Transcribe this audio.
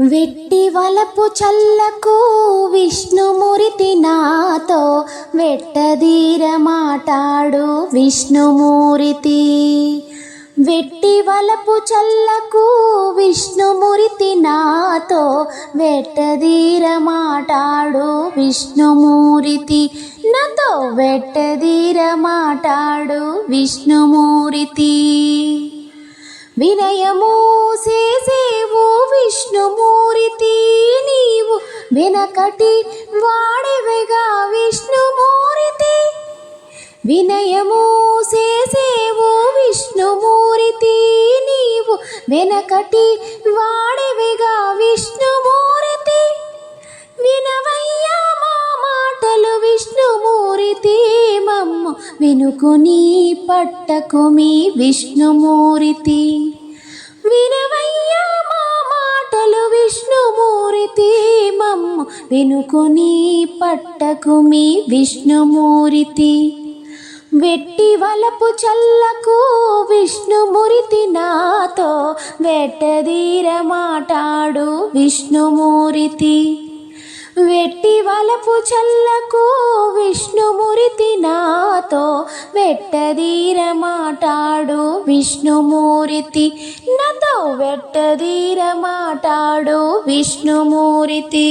వెట్టి వలపు చల్లకు విష్ణుమూరితి నాతో వెట్టదీర మాటాడు విష్ణుమూరితి. వెట్టి వలపు చల్లకు విష్ణుమూరితి నాతో వెట్టదీర మాటాడు విష్ణుమూరితి. నాతో వెట్టదీర మాటాడు విష్ణుమూరితి. వినయము చేసేవు వెనకటి వాడివిగా విష్ణుమూర్తి? వినయము చేసేవు విష్ణుమూర్తి నీవు. వెనకటి వాడివిగా విష్ణుమూర్తి? వినవయ్యా మా మాటలు విష్ణుమూరితి మమ్ము. వినుకుని పట్టకు మీ విష్ణుమూర్తి. వినవయ్యా మా మాటలు విష్ణుమూరితి వెనుకొని పట్టకు మీ విష్ణుమూరితి. వెట్టి వలపు చల్లకు విష్ణుమురితి నాతో. వెట్టదీర మాటాడు విష్ణుమూరితి. వెట్టి వలపు చల్లకు విష్ణుమూర్తి నాతో వెట్టదీర మాటాడు విష్ణుమూర్తి నాతో వెట్టదీర మాటాడు విష్ణుమూర్తి